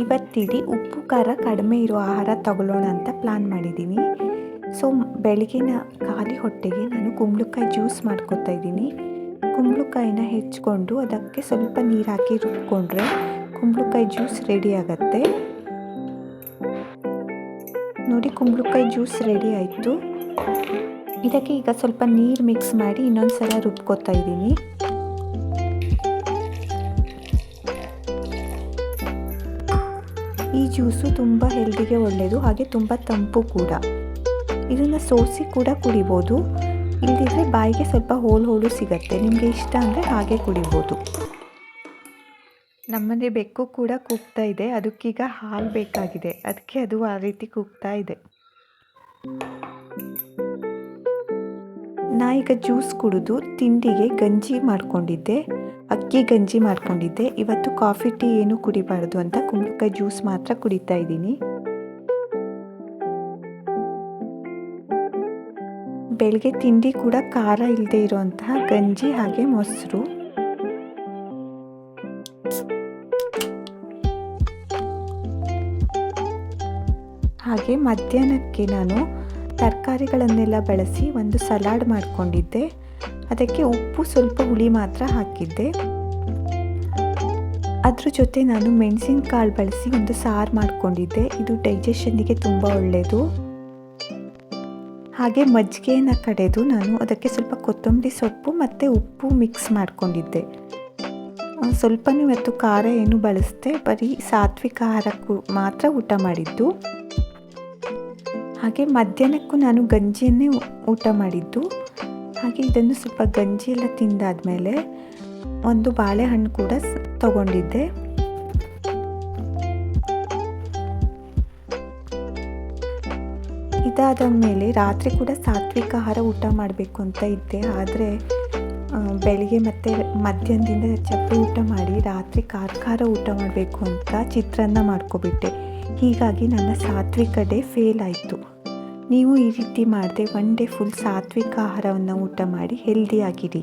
ಇವತ್ತಿಡೀ ಉಪ್ಪು, ಖಾರ ಕಡಿಮೆ ಇರೋ ಆಹಾರ ತಗೊಳ್ಳೋಣ ಅಂತ ಪ್ಲ್ಯಾನ್ ಮಾಡಿದ್ದೀನಿ ಸೊ ಬೆಳಗಿನ ಖಾಲಿ ಹೊಟ್ಟೆಗೆ ನಾನು ಕುಂಬಳಕಾಯಿ ಜ್ಯೂಸ್ ಮಾಡ್ಕೊತಾ ಇದ್ದೀನಿ. ಕುಂಬಳಕಾಯಿನ ಹೆಚ್ಕೊಂಡು ಅದಕ್ಕೆ ಸ್ವಲ್ಪ ನೀರು ಹಾಕಿ ರುಬ್ಕೊಂಡ್ರೆ ಕುಂಬಳಕಾಯಿ ಜ್ಯೂಸ್ ರೆಡಿ ಆಗುತ್ತೆ. ನೋಡಿ, ಕುಂಬಳಕಾಯಿ ಜ್ಯೂಸ್ ರೆಡಿ ಆಯಿತು. ಇದಕ್ಕೆ ಈಗ ಸ್ವಲ್ಪ ನೀರು ಮಿಕ್ಸ್ ಮಾಡಿ ಇನ್ನೊಂದು ಸಲ ರುಬ್ಕೊತಾ ಇದ್ದೀನಿ. ಈ ಜ್ಯೂಸು ತುಂಬ ಹೆಲ್ದಿಗೆ ಒಳ್ಳೆಯದು ಹಾಗೆ ತುಂಬ ತಂಪು ಕೂಡ. ಇದನ್ನು ಸೋಸಿ ಕೂಡ ಕುಡಿಬೋದು. ಇಲ್ಲದಿದ್ದರೆ ಬಾಯಿಗೆ ಸ್ವಲ್ಪ ಹೋಳು ಹೋಳು ಸಿಗತ್ತೆ. ನಿಮಗೆ ಇಷ್ಟ ಅಂದರೆ ಹಾಗೆ ಕುಡಿಬೋದು. ನಮ್ಮನೆ ಬೆಕ್ಕು ಕೂಡ ಕೂಗ್ತಾ ಇದೆ. ಅದಕ್ಕೀಗ ಹಾಲು ಬೇಕಾಗಿದೆ. ಅದಕ್ಕೆ ಅದು ಆ ರೀತಿ ಕೂಗ್ತಾ ಇದೆ. ನಾ ಈಗ ಜ್ಯೂಸ್ ಕುಡಿದು ತಿಂಡಿಗೆ ಗಂಜಿ ಮಾಡ್ಕೊಂಡಿದ್ದೆ. ಅಕ್ಕಿ ಗಂಜಿ ಮಾಡ್ಕೊಂಡಿದ್ದೆ. ಇವತ್ತು ಕಾಫಿ, ಟೀ ಏನು ಕುಡಿಬಾರ್ದು ಅಂತ ಕುಂಬಳಕಾಯಿ ಜ್ಯೂಸ್ ಮಾತ್ರ ಕುಡಿತಾ ಇದ್ದೀನಿ. ಬೆಳಗ್ಗೆ ತಿಂಡಿ ಕೂಡ ಖಾರ ಇಲ್ಲದೆ ಇರುವಂತಹ ಗಂಜಿ ಹಾಗೆ ಮೊಸರು. ಹಾಗೆ ಮಧ್ಯಾಹ್ನಕ್ಕೆ ನಾನು ತರಕಾರಿಗಳನ್ನೆಲ್ಲ ಬಳಸಿ ಒಂದು ಸಲಾಡ್ ಮಾಡಿಕೊಂಡಿದ್ದೆ. ಅದಕ್ಕೆ ಉಪ್ಪು ಸ್ವಲ್ಪ ಹುಳಿ ಮಾತ್ರ ಹಾಕಿದ್ದೆ. ಅದ್ರ ಜೊತೆ ನಾನು ಮೆಣಸಿನಕಾಳು ಬಳಸಿ ಒಂದು ಸಾರು ಮಾಡಿಕೊಂಡಿದ್ದೆ. ಇದು ಡೈಜೆಷನ್ನಿಗೆ ತುಂಬ ಒಳ್ಳೆಯದು ಹಾಗೆ ಮಜ್ಜಿಗೆಯನ್ನು ಕಡೆದು ನಾನು ಅದಕ್ಕೆ ಸ್ವಲ್ಪ ಕೊತ್ತಂಬರಿ ಸೊಪ್ಪು ಮತ್ತು ಉಪ್ಪು ಮಿಕ್ಸ್ ಮಾಡಿಕೊಂಡಿದ್ದೆ. ಸ್ವಲ್ಪನೂ ಇವತ್ತು ಖಾರ ಏನು ಬಳಸಿದೆ. ಬರೀ ಸಾತ್ವಿಕ ಆಹಾರಕ್ಕೂ ಮಾತ್ರ ಊಟ ಮಾಡಿದ್ದು. ಹಾಗೆ ಮಧ್ಯಾಹ್ನಕ್ಕೂ ನಾನು ಗಂಜಿಯನ್ನೇ ಊಟ ಮಾಡಿದ್ದು. ಹಾಗೆ ಇದನ್ನು ಸ್ವಲ್ಪ ಗಂಜಿ ಎಲ್ಲ ತಿಂದಾದಮೇಲೆ ಒಂದು ಬಾಳೆಹಣ್ಣು ಕೂಡ ತಗೊಂಡಿದ್ದೆ. ಇದಾದ ಮೇಲೆ ರಾತ್ರಿ ಕೂಡ ಸಾತ್ವಿಕ ಆಹಾರ ಊಟ ಮಾಡಬೇಕು ಅಂತ ಇದ್ದೆ. ಆದರೆ ಬೆಳಿಗ್ಗೆ ಮತ್ತು ಮಧ್ಯಾಹ್ನದಿಂದ ಚಪ್ಪೆ ಊಟ ಮಾಡಿ ರಾತ್ರಿ ಖಾರ ಊಟ ಮಾಡಬೇಕು ಅಂತ ಚಿತ್ರಾನ್ನ ಮಾಡ್ಕೊಬಿಟ್ಟೆ. ಹೀಗಾಗಿ ನನ್ನ ಸಾತ್ವಿಕ ಡೇ ಫೇಲ್ ಆಯಿತು. ನೀವು ಈ ರೀತಿ ಮಾಡದೆ ಒನ್ ಡೇ ಫುಲ್ ಸಾತ್ವಿಕ ಆಹಾರವನ್ನು ಊಟ ಮಾಡಿ ಹೆಲ್ದಿಯಾಗಿರಿ